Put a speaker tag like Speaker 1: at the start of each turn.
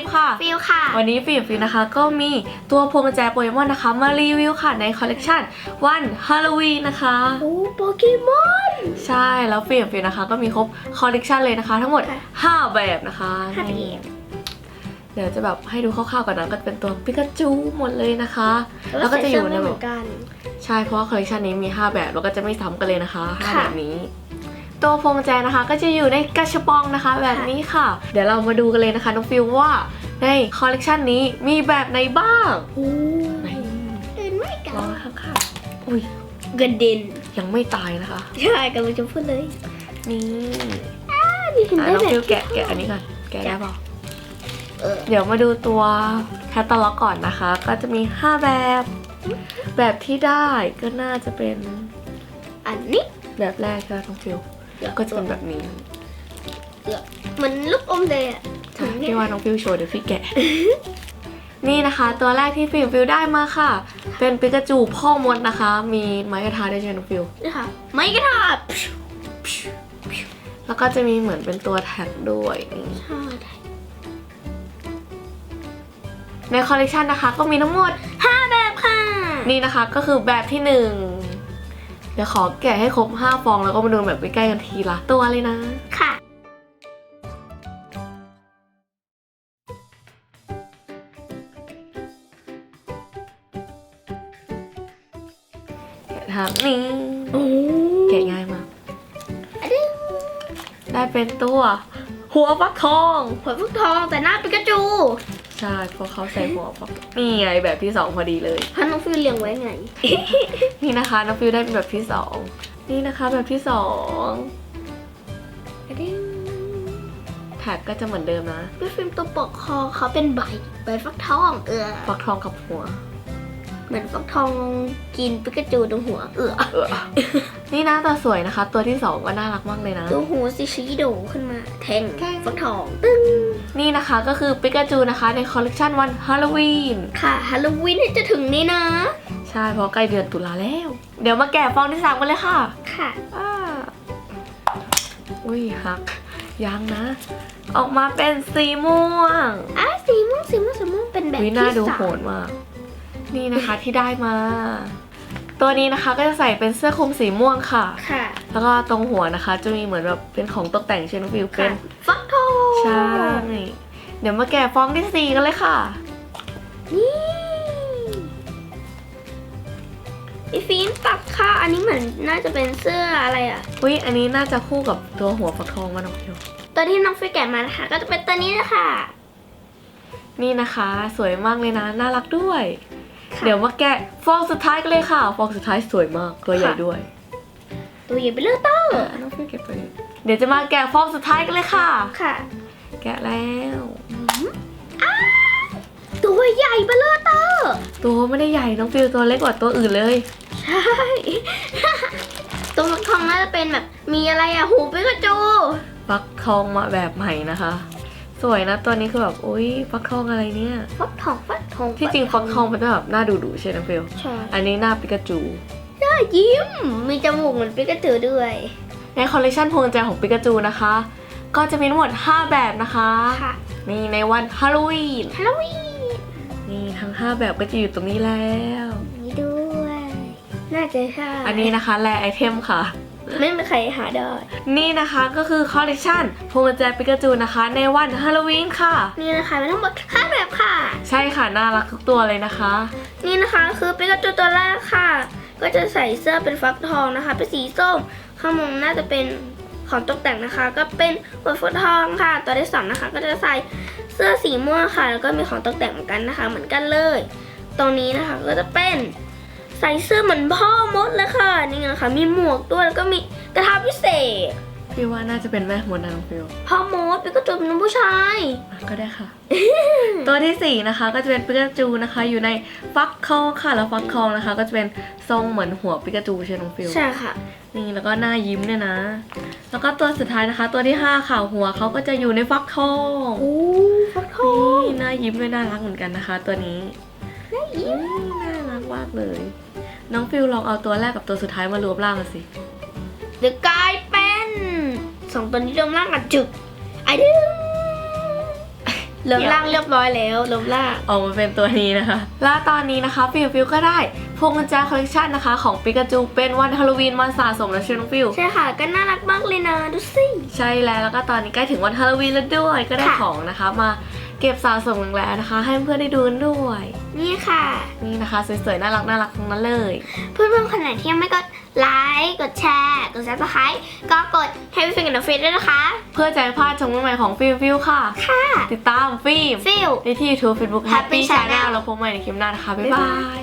Speaker 1: ล์มค่ะ
Speaker 2: ฟิลค่ะ
Speaker 1: วันนี้ฟิล์มฟิล์มนะคะ ก็มีตัวพวงกุญแจโปเกมอนนะคะ มารีวิวค่ะในคอลเลกชันวันฮาโลวีนนะคะ
Speaker 2: โอ้โปเกมอน
Speaker 1: ใช่แล้วฟิล์มฟิล์มนะคะ ก็มีครบคอลเลกชันเลยนะคะ ทั้งหมด
Speaker 2: ค่ะ
Speaker 1: 5แบบนะคะ
Speaker 2: ห้าแบบ
Speaker 1: นี่เดี๋ยวจะแบบให้ดูคร่าวๆก่อนนะก็จะเป็นตัวปิกาจูหมดเลยนะคะ แล้วก็จะอยู่ใน
Speaker 2: ใส่เสื้
Speaker 1: แบ
Speaker 2: ไม่
Speaker 1: บ
Speaker 2: เหมือนกัน
Speaker 1: ใช่เพราะว่าคอลเลกชันนี้มี 5 แบบแล้วก็จะไม่ซ้ำกันเลยนะคะ5
Speaker 2: ค่ะ
Speaker 1: แบบนี้ ตัวพวงกุญแจนะคะ ก็จะอยู่ในกระชับปองนะคะ แบบนี้ค่ะ เดี๋ยวเรามาดูกันเลยนะคะน้องฟิลว่าในคอลเลกชันนี้มีแบบไหนบ้าง
Speaker 2: โอ้
Speaker 1: ไหน
Speaker 2: เดินไม่กั
Speaker 1: ลอง
Speaker 2: น
Speaker 1: ข้างๆอุ้ย
Speaker 2: กระเด็น
Speaker 1: ยังไม่ตายนะคะ
Speaker 2: ใช่กำลังจะพูดเลย
Speaker 1: นี่
Speaker 2: นี่ถึง
Speaker 1: อะ
Speaker 2: ได้
Speaker 1: น้อง
Speaker 2: แบบ
Speaker 1: ฟิลแกะแกะอันนี้ก่อน แกะได้เปล่า
Speaker 2: เออ
Speaker 1: เดี๋ยวมาดูตัวแคตตาล็อกก่อนนะคะ ก็จะมี 5 แบบ แบบที่ได้ก็น่าจะเป็น
Speaker 2: อันนี้
Speaker 1: แบบแรกใช่ไหมน้องฟิล ก็จะเป็นแบบนี้
Speaker 2: เหมือนลูกอมเลยอะถึงเนี่ย
Speaker 1: พี่ว่าน้องฟิวโชว์เดี๋ยวพี่แกะ นี่นะคะ ตัวแรกที่ฟิวฟิวได้มาค่ะ เป็นปิกาจูพ่อมดนะคะ มีไม้กระทาด้วยใช่ไหมน้องฟิว
Speaker 2: นี่ค่ะ ไม่กระทาบ
Speaker 1: แล้วก็จะมีเหมือนเป็นตัวแท็กด้วยนี่
Speaker 2: ใช่
Speaker 1: ในคอลเลกชันนะคะ ก็มีทั้งหมด
Speaker 2: ห้าแบบค่ะ
Speaker 1: นี่นะคะก็คือแบบที่หนึ่ง เดี๋ยวขอแกะให้ครบ 5 ฟองแล้วก็มาดูแบบใกล้ๆกันทีละตัวเลยนะ
Speaker 2: ค่ะ
Speaker 1: แกะทางนี้
Speaker 2: โอ้
Speaker 1: แกะง่ายมาก
Speaker 2: อะดึง
Speaker 1: ได้เป็นตัว หัวฟักทอง
Speaker 2: หัวฟักทองแต่หน้าปิกาจู
Speaker 1: ใช่เพราะเขาใส่หัวฟักนี่ไงแบบที่สองพอดีเลย
Speaker 2: พันน้องฟิวเลี้ยงไว้ไง
Speaker 1: นี่นะคะน้องฟิวได้เป็นแบบที่สองนี่นะคะแบบที่สอง
Speaker 2: อะดึง
Speaker 1: แท็กก็จะเหมือนเดิมนะ
Speaker 2: พี่ฟิล์มตัวปกคอเขาเป็นใบ ใบฟักทองเออ
Speaker 1: ฟักทองกับหัว
Speaker 2: เหมือนฟักทองกินปิกาจูตรงหัวเออ
Speaker 1: เออนี่หน้าตาสวยนะคะ ตัวที่สองก็น่ารักมากเลยนะ
Speaker 2: ตัวหัวสีชีโดขึ้นมา แทง
Speaker 1: แทง
Speaker 2: ฟักทอง ตึ้ง
Speaker 1: นี่นะคะก็คือปิกาจูนะคะในคอลเลกชันวันฮาโลวีน
Speaker 2: ค่ะฮาโลวีนที่จะถึงนี่นะ
Speaker 1: ใช่เพราะใกล้เดือนตุลาแล้ว เดี๋ยวมาแกะฟองที่สามกันเลยค่ะ
Speaker 2: ค่ะ
Speaker 1: อ่าอุ้ยหักยังนะ ออกมาเป็นสีม่วง
Speaker 2: อะสีม่วงสีม่วงสีม่วงเป็นแบบ
Speaker 1: วิ
Speaker 2: ที่
Speaker 1: น่าดู
Speaker 2: สา
Speaker 1: โห
Speaker 2: ม
Speaker 1: ดมาก นี่นะคะที่ได้มา ตัวนี้นะคะก็จะใส่เป็นเสื้อคลุมสีม่วงค่ะ
Speaker 2: ค่ะ
Speaker 1: แล้วก็ตรงหัวนะคะ จะมีเหมือนแบบเป็นของตกแต่งเชนวิวเป็
Speaker 2: ค่ะ
Speaker 1: น
Speaker 2: ฟักทอง
Speaker 1: ใช่เดี๋ยวมาแกะฟองที่สี่กันเลยค่ะ
Speaker 2: นี่อีฟิล์มตักค่ะ อันนี้เหมือนน่าจะเป็นเสื้ออะไรอะ
Speaker 1: อุ้ยอันนี้น่าจะคู่กับตัวหัวฟักทองมาน้องพิว
Speaker 2: ตัวที่น้องฟิล์มแกะมานะคะ ก็จะเป็นตัวนี้นะคะ
Speaker 1: นี่นะคะ สวยมากเลยนะ น่ารักด้วย
Speaker 2: ค่ะ
Speaker 1: เดี๋ยวมาแกะฟองสุดท้ายกันเลยค่ะ ฟองสุดท้ายสวยมากตัวใหญ่
Speaker 2: ค่ะ
Speaker 1: ด้วย
Speaker 2: ตัวใหญ่เบลเลอร์เตอร์
Speaker 1: อะน้องฟิวเก็บไปเลยเดี๋ยวจะมาแกะฟองสุดท้ายกันเลยค่ะ
Speaker 2: ค่ะ
Speaker 1: แกะแล้ว
Speaker 2: ตัวใหญ่เบลเลอร์เตอร์
Speaker 1: ตัวไม่ได้ใหญ่น้องฟิวตัวเล็กกว่าตัวอื่นเลย
Speaker 2: ใช่ตัวฟักทองน่าจะเป็นแบบมีอะไรอะหูปิกาจู
Speaker 1: ฟักทองมาแบบใหม่นะคะ สวยนะตัวนี้คือแบบอุ้ยฟักทองอะไรเนี่ย
Speaker 2: ฟักทองฟักท อง
Speaker 1: ที่จริงฟักทองมันจะแบบหน้าดุดุๆใช่ไหมฟิว
Speaker 2: ใช่
Speaker 1: อันนี้หน้าปิกาจู
Speaker 2: น่ายิ้ม มีจมูกเหมือนปิกาจูด้วย
Speaker 1: ในคอลเลคชันพวงกุญแจของปิกาจูนะคะ ก็จะมีทั้งหมด 5 แบบนะคะ
Speaker 2: ค่ะ
Speaker 1: นี่ในวันฮาโลวีน
Speaker 2: ฮาโลวีน
Speaker 1: นี่ทั้ง 5 แบบก็จะอยู่ตรงนี้แล้ว
Speaker 2: นี่ด้วย น่าจะใช่
Speaker 1: อันนี้นะคะแลไอเทมค่ะ
Speaker 2: ไม่มีใครหาได้
Speaker 1: นี่นะคะก็คือคอลเลคชันพวงกุญแจปิกาจูนะคะ ในวันฮาโลวีนค่ะ
Speaker 2: นี่นะคะมีทั้งหมดห้าแบบค่ะ
Speaker 1: ใช่ค่ะ น่ารักทุกตัวเลยนะคะ
Speaker 2: นี่นะคะคือปิกาจูตัวแรกค่ะ ก็จะใส่เสื้อเป็นฟักทองนะคะ เป็นสีส้ม ข้างบนน่าจะเป็นของตกแต่งนะคะ ก็เป็นหัวฟักทองค่ะ ตัวที่สองนะคะ ก็จะใส่เสื้อสีม่วงค่ะ แล้วก็มีของตกแต่งเหมือนกันนะคะ เหมือนกันเลย ตรงนี้นะคะก็จะเป็นใส่เสื้อเหมือนพ่อมดเลยค่ะ นี่นะคะ มีหมวกด้วยแล้วก็มีกระทะพิเศษ
Speaker 1: พี่ว่าน่าจะเป็นแม่มดนะน้องฟิว
Speaker 2: พ่อมดปิกาจูเป็นผู้ชาย
Speaker 1: อะก็ได้ค่ะ ตัวที่สี่นะคะก็จะเป็นปิกาจูนะคะ อยู่ในฟักทองค่ะแล้วฟักทองนะคะ ก็จะเป็นทรงเหมือนหัวปิกาจูใช่ไหมน้องฟิว
Speaker 2: ใช่ค่ะ
Speaker 1: นี่แล้วก็หน้ายิ้มเนี่ยนะ แล้วก็ตัวสุดท้ายนะคะ ตัวที่ห้าค่ะหัวเขาก็จะอยู่ในฟักทอง
Speaker 2: โอ้ฟักทอง
Speaker 1: นี่หน้ายิ้มด้วยน่ารักเหมือนกันนะคะ ตัวนี้
Speaker 2: น่ายิ้ม
Speaker 1: อืมน่ารักมากเลย น้องฟิลลองเอาตัวแรกกับตัวสุดท้ายมารวมร่างกันสิ
Speaker 2: เดอะกลายเป็น สองตัวนี้รวมร่างกันจึกไอ้ดึงเลิฟล่างเรียบร้อยแล้วเลิฟล่าง
Speaker 1: ออกมาเป็นตัวนี้นะคะ และตอนนี้นะคะฟิวฟิวก็ได้พวงกุญแจคอลเลกชันนะคะของปิกาจูเป็นวันฮาโลวีนมาสะสมแล้วใช่ไหมน้องฟิว
Speaker 2: ใช่ค่ะ ก็น่ารักมากเลยนะดูสิ
Speaker 1: ใช่แล้วแล้วก็ตอนนี้ใกล้ถึงวันฮาโลวีนแล้วด้วยก็ได้
Speaker 2: ค่ะ
Speaker 1: ของนะคะมา เก็บสะสมกันแล้วนะคะ ให้เพื่อนๆได้ดูกันด้วย
Speaker 2: นี่ค่ะ
Speaker 1: นี่นะคะสวยๆน่ารักน่ารักทั้งนั้นเลย
Speaker 2: เพื่อนๆคนไหนที่ยังไม่กดไลค์กดแชร์กดซับสไครต์ก็กดให้พี่ฟิงกับน้องเฟซด้วยนะคะ
Speaker 1: เพื่อจะไม่พลาดชมใหม่ๆของฟิวฟิวค่ะ
Speaker 2: ค่ะ
Speaker 1: ติดตามฟิล์ม
Speaker 2: ฟิล
Speaker 1: ได้ที่ YouTube Facebook
Speaker 2: Happy
Speaker 1: Happy
Speaker 2: Channel
Speaker 1: Channel แล้วพบใหม่ในคลิปหน้านะคะบ๊ายบาย